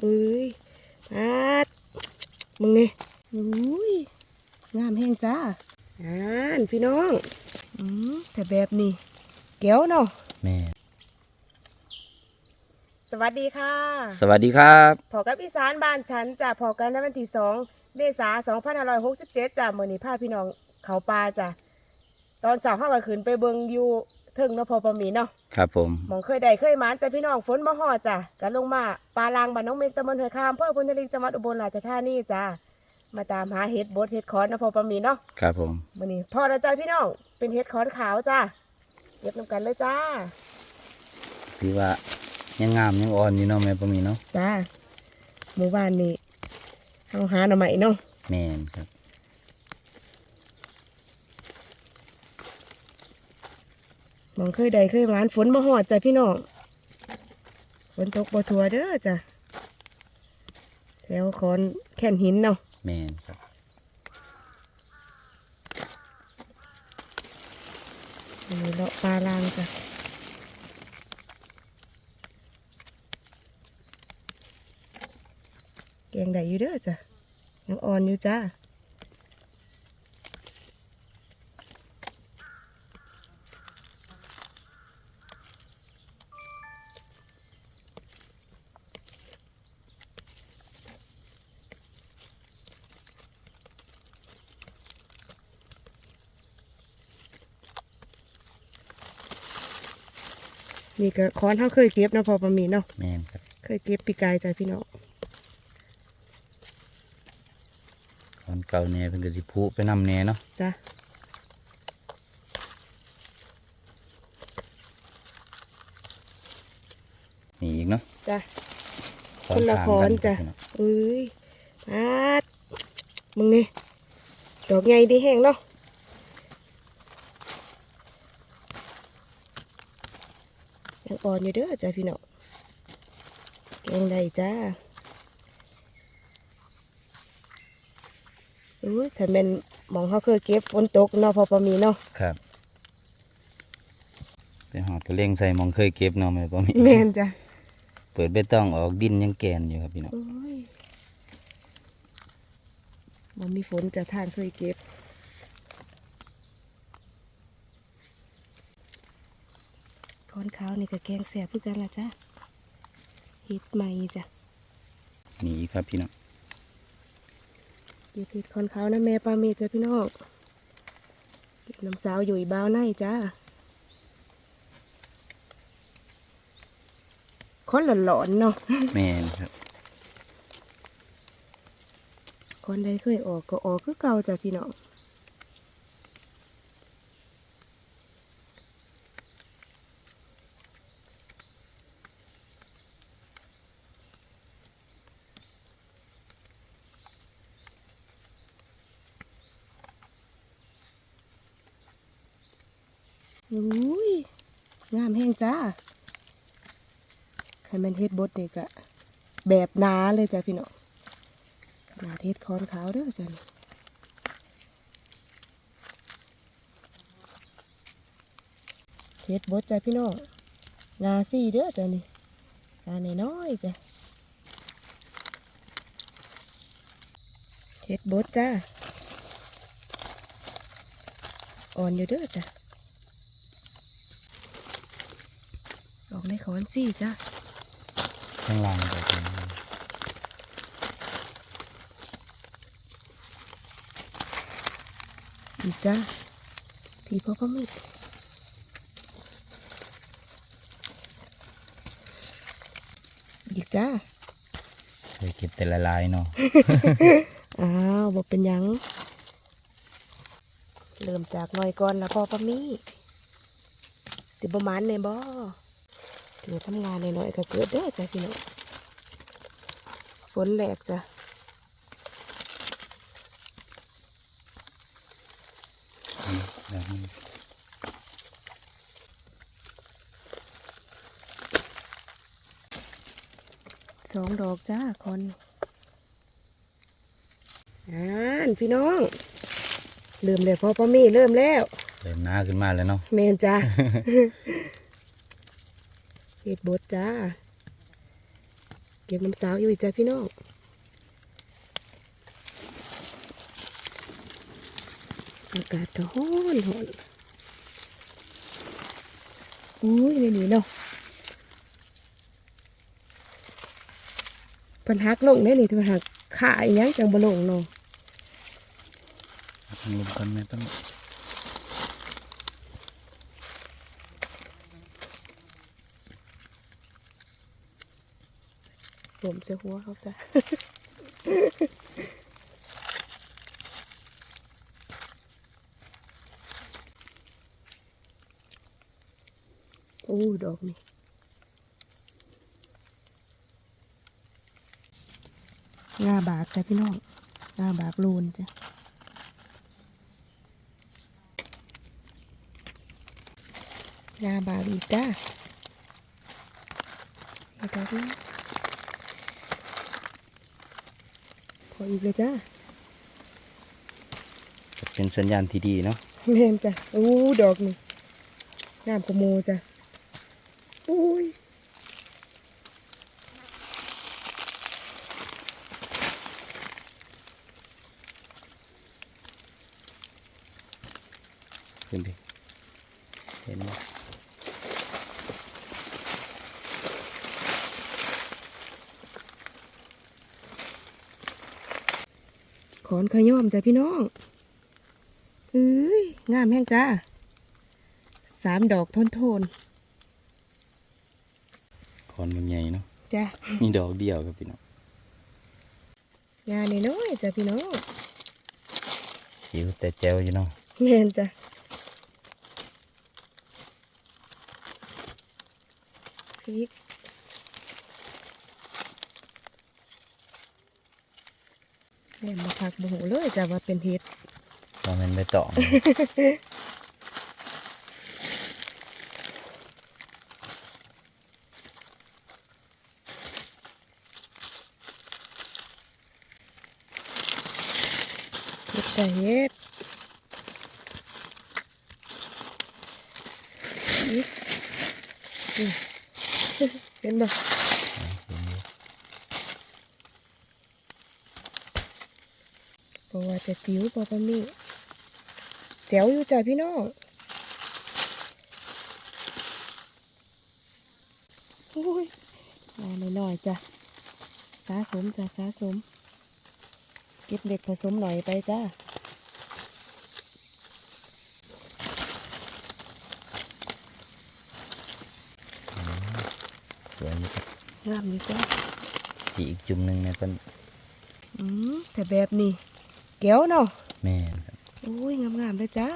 เอ้ยอาดมึงนี่อุ้ยงามแห้งจ้าอ่านพี่น้องอืมแต่แบบนี้เก๋วเนาะแม่สวัสดีค่ะ สวัสดีครับพอกับอีสานบ้านฉันจ้ะพอกันในวันที่สองเมษาสองพันห้าร้อยหกสิบเจ็ดจ้ะมื่อนี้พาพี่น้องเขาปลาจ้ะตอนสาวเข้าก็ขึ้นไปเบิงอยู่ เทิงเนาะพอประมีเนาะครับผมหมองเคยได้เคยหมานจ้ะพี่น้องฝนมาหอดจ้ะกันลงมาปลาลางบ้านน้องเมกตำบลห้วยคามเพื่อพุนทลิงจังหวัดอุบลราชธานีจ้ะมาตามหาเห็ดบดเห็ดคอนเนาะพอประมีเนาะครับผมมื่อนี้พอแล้วจ้ะพี่น้องเป็นเห็ดคอนขาวจ้ะเก็บน้ำกันเลยจ้าถือว่ายังงามยังอ่อนอยู่เนาะแม่ปะมีเนาะจ้าหมู่บ้านนี้เอาหาหน่อไม้เนาะแม่นครับ มองเคยใดเคยหวานฝนมาหอดจ้ะพี่น้องฝนตกบ่ทัวเด้อจ้ะแถวคอนแค่นหินเนาะแม่นครับอันนี้เลาะปลาลางจ้ะแกงได้อยู่เด้อจ้ะยังอ่อนอยู่จ้า นี่ก็คอนเขาเคยเก็บเนาะพอประมีเนาะแม่นครับเคยเก็บปีกายจ้ะพี่น้องตอนเก่าเนี่ยเพิ่นก็สิพุไปนำแน่เนาะจ้ะนี่อีกเนาะจ้ะขอคนละทางขอนกัจ้ะพี่น้องเอ้ยอาดมึงนี่ดอกใหญ่ดีแห้งเนาะ ยังอ่อนอยู่เด้อจ้ะพี่น้องแกงได้จ้าอุ้ยถ้าแม่นหมองเขาเคยเก็บฝนตกเนาะพอประมีเนาะครับไปหอดก็เล่งใส่หมองเคยเก็บเนาะแม่ปะมีแม่นจ้ะเปิดใบตองออกดินยังแกนอยู่ครับพี่น้องโอ้ยมันมีฝนจะทานเคยเก็บ ค้อน ขาวนี่ก็แกงแสบเพื่อกันละจ้ะเห็ดใหม่จ้ะนี่อีกครับพี่น้องเก็บเห็ดค้อนขาวนะแม่ปลาเมจ้ะพี่น้องเก็บน้ำสาวอยู่อีบ้าวในจ้าค้อนหลอนๆเนาะแม่นครับค้อนใดเคยออกก็ออกคือเก่าจ้ะพี่น้อง อุ้ย งามแห้งจ้าใครมันเฮ็ดบดนี่กะแบบหนาเลยจ้ะพี่น้องนาเฮ็ดคอนขาวเด้อจ้ะเฮ็ดบดจ้ะพี่น้องงาซี่เด้อจ้ะนี่งาน้อยๆจ้ะเฮ็ดบดจ้าอ่อนอยู่เด้อจ้ะ ออกในขอนสี่จ้ะข้างล่างก็เป็นอีกจ้ะพี่พ่อก็มีอีกจ้ะเคยเก็บแต่ละลายเนาะ อ้าวบอกเป็นหยัง เริ่มจากหน่อยก่อนนะพ่อปะมี่สิประมาณเนี่ยบ่ เกิดทำงานหน่อยๆก็เกิดเด้อจ้ะพี่น้องฝนแหลกจ้ะแล้วนี่สองดอกจ้าคนอ่านพี่น้องเริ่มเลยพ่อปะมี่เริ่มแล้ว เริ่มหน้าขึ้นมาแล้วเนาะ เมนจ้า เห็ดบดจ้า เก็บน้ำสาวอยู่อีกจ้ะพี่น้องอากาศก็ร้อนร้อนอุ้ยในนี้เนาะปัญหักลงได้นี่ที่ปัญหักขาอีหยังจังบ่ลงเนาะทางลมกันแม่ป้ามีผมจะหัวเขาจ้ะโอ้ดอกนี่งาบากจ้ะพี่น้องงาบากลูนจ้ะงาบากอีกจ้าแล้วก็นี่ ออีกเลยจ้าเป็นสัญญาณที่ดีเนาะแม่นจ้ะอู้ดอกนี่งามกว่าโมจ้ะอุ้ย ขึ้นดิเห็นไหม ขอนขย่อมจ้ะพี่น้องเอ้ยงามแห้งจ้าสามดอกทนทนคอนมันใหญ่เนาะๆจ้ะมีดอกเดียวครับพี่น้องงานน้อยๆจ้ะพี่น้องหิวแต่แจวอยู่เนาะแม่นจ้ะพริก แม่นมาพักบ่หูเลยจ้ะว่าเป็นเห็ดว่ามันไม่ตองเห็ดแต่เห็ดนี่นี่เห็นบ่ เพราะว่าจะจิ๋วปอปะมี่แจ๋วอยู่จ้ะพี่น้องอุ้ยมาหน่อยๆจ้ะสะสมจ้ะสะสม เก็บเล็กผสมหน่อยไปจ้าสวยอยู่ครับงามอยู่จ้าอีกจุ่มหนึ่งแม่เป็นอืมแต่แบบนี้ แก้วเนาะแม่นครับโอ้ยงามๆเลยจ้า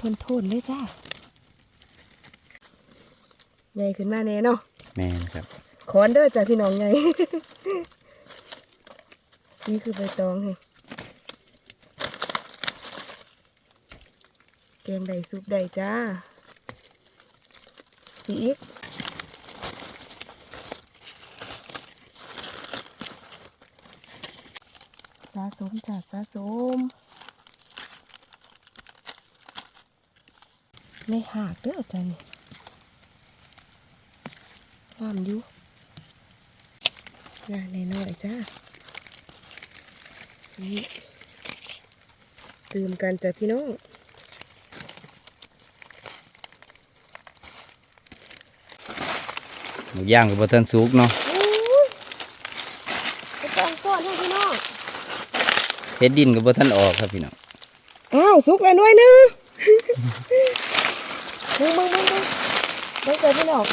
ทนทนๆเลยจ้าใหญ่ขึ้นมาแน่เนาะแม่นครับขอนเด้อจ้าพี่น้องไงนี่คือใบตองไงแกงใดซุปใดจ้าอีก สะ สะสมในหากเด้อจ้านี่งามอยู่งานในน้อยจ้านี่ตื่มกันจ้ะพี่น้องย่างกับบัตเทิลซุกเนาะ ไปตองก้อนให้พี่น้อง เฮ็ดดินกับบัตเทิลออกครับพี่น้องอ้าวสุกแล้วหน่วยหนึงมึงมึงมึงมึงมึงเจอพี่น้อง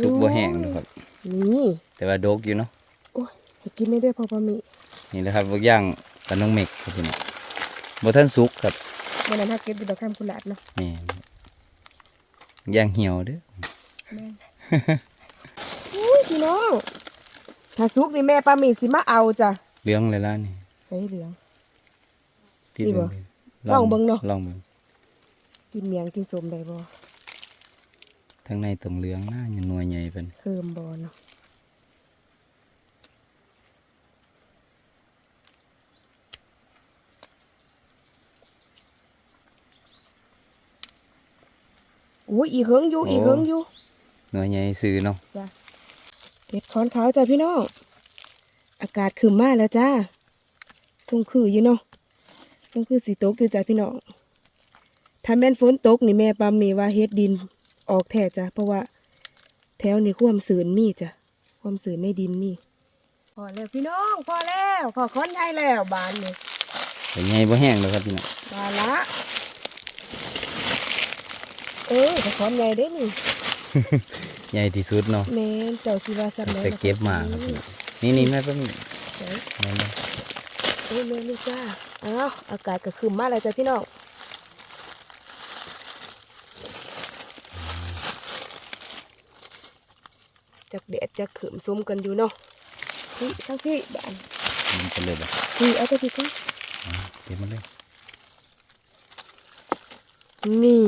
ซุกบ่แห้งนะครับนี่แต่ว่าดกอยู่เนาะโอ้ยให้กินไม่ได้พอปะมีนี่แหละครับบักย่างกับน้องเมกครับพี่น้องบัตเทิลซุกครับวันนั้นถ้าเก็บอยู่ดอกแคมกุหลาบเนาะแม่นย่างเหี่ยวเด้อแม่นอุ้ยพี่น้องถ้าสุกนี่แม่ปลาหมีสิมาเอาจ้ะ เหลืองเลยล่ะนี่ใส่เหลืองติดนี่บ่เลยลองเบิ่งเนาะ ลองเบิ่งกินเมียงกินสมได้บ่ทางในตรงเหลืองหน้าอย่าหน่วยใหญ่เป็นเพิ่มบ่เนาะอุ้ยอีเฮิงอยู่โอ้อีเฮิงอยู่หน่วยใหญ่ซื้อเนาะเห็ดคอนขาวจ้าพี่น้อง อากาศขึ้นมาแล้วจ้าทรงคืออยู่เนาะทรงคือสีตกอยู่จ้าพี่น้องถ้าแม่นฝนตกนี่แม่ปามมีว่าเฮ็ดดินออกแท้จ้ะเพราะว่า แถวนี้ความสืนมีจ้ะความสืนในดินมีพอแล้วพี่น้องพอแล้วพอค้อนใหญ่แล้วบานนี่แต่ใหญ่บ่แห้งแล้วครับพี่น้องบานละเออพอค้อนใหญ่เด้นี่ใหญ่ที่สุดเนาะแม่นเจ้าสิว่าซ้ำแล้วแต่เก็บมาครับพี่น้อง นี่นี่แม่ป้ามีเจ้าแม่นบ่เอ้ยแม่นี่จ้าอ้าวอากาศก็ขึ้นมาแล้วจ้ะพี่น้องจากแดดจากขืมซุ่มกันอยู่เนาะพี่ทั้งพี่บ้านมันไปเลยบ่พี่เอาไปพี่ก่อนอ่าเก็บมาเลยนี่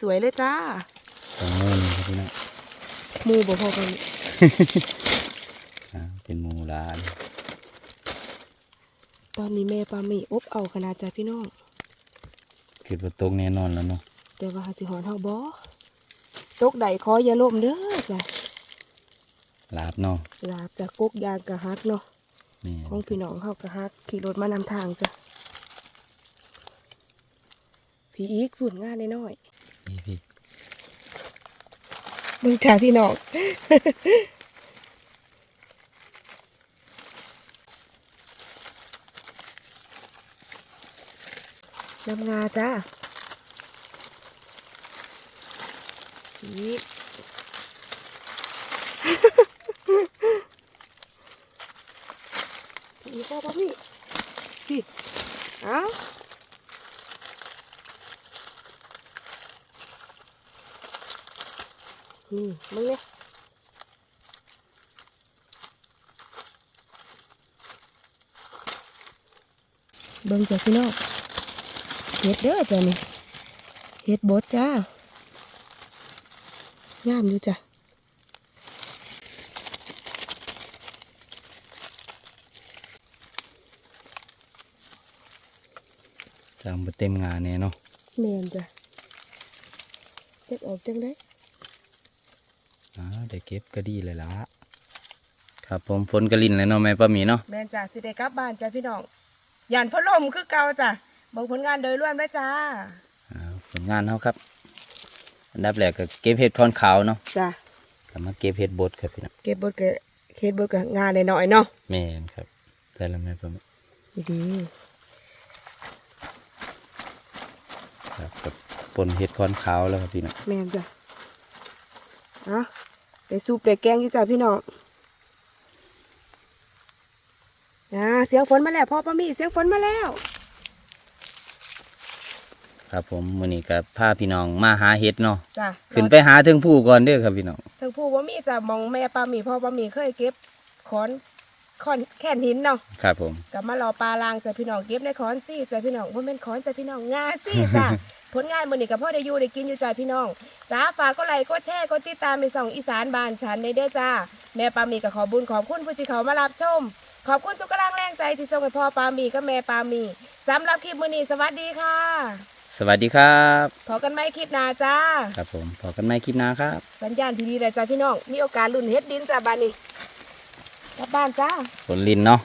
สวยๆเลยจ้าสองโมงครับพี่น้องหมูบ่พอกันอ่า เป็นหมูลานตอนนี้แม่ปลาหมีอบเอาขนาดจ้ะพี่น้องคิดว่าตกแน่นอนแล้วเนาะแต่ว่าหาสิหอนเฮาบ่ตกใดขออย่าล่มเด้อจ้ะลาบเนาะลาบจากกกยางกะฮักเนาะนี่ของพี่น้องเขากะฮักขี่รถมานำทางจ้ะพี่อีกผุนงานน้อยนี่พี่ๆมึงจ้าพี่น้อง น้ำงาจ้าอีกพี่พ่อพ่อพี่พี่เอ้าอืมมึงเนี่ยเบิ่งจ้ะพี่น้อง เฮ็ดเด้อจ้ะนี่เฮ็ดบดจ้างามอยู่จ้ะจางบ่เต็มงานแน่เนาะแม่นจ้ะเฮ็ดออกจังได้อ่าได้เก็บก็ดีเลยล่ะครับผมฝนกระลินแล้วเนาะแม่ป้าหมีเนาะแม่นจ้ะสิได้กลับบ้านจ้ะพี่น้องย่านพัดลมคือเก่าจ้ะ เบิ่งผลงานโดยรวมได้จ้าอ่าผลงานเขาครับ อันดับแรกก็เก็บเห็ดคอนขาวเนาะจ้ะกลับมาเก็บเห็ดบดครับพี่น้องเก็บบดกับเฮ็ดบดกับงานหน่อยๆเนาะแม่นครับแต่ละแม่ป้าหมีดีครับกับปนเห็ดคอนขาวแล้วครับพี่น้องๆแม่นจ้ะอะได้ซุปได้แกงอยู่จ้ะพี่น้องอ่าเสียงฝนมาแล้วพ่อป้ามีเสียงฝนมาแล้ว ครับผมมื้อนี้ก็พาพี่น้องมาหาเห็ดเนาะจ้ะขึ้นไปหาถึงผู้ก่อนเด้อครับพี่น้องถึงผู้ว่ามีจ้ะมองแม่ป้ามีพ่อป้ามีเคยเก็บขอนขอนแค่นหินเนาะครับผมกลับมารอปลาลางจ้ะพี่น้องเก็บในขอนซี่จ้ะพี่น้องว่าเป็นขอนจ้ะพี่น้องงาซี่จ้ะผลงานมือนี้กับพ่อได้อยู่ได้กินอยู่จ้ะพี่น้องจ้าฝากก็ไลค์ก็แชร์ก็ติดตามในส่องอีสานบ้านฉันในเด้อจ้าแม่ปามีก็ขอบุญขอบคุณผู้ที่เขามารับชม ขอบคุณทุกกำลังแรงใจที่ส่งให้พ่อปามีกับแม่ปามีสำหรับคลิปมือนี้สวัสดีค่ะ สวัสดีครับพอกันไหมคลิปหน้าจ้า ครับผมพบกันใหม่คลิปหน้าครับ สัญญาณที่ดีเลยจ้าพี่น้อง มีโอกาสลุ่นเฮ็ดดินจ้าบ้านนี้กลับบ้านจ้าฝนลินเนาะ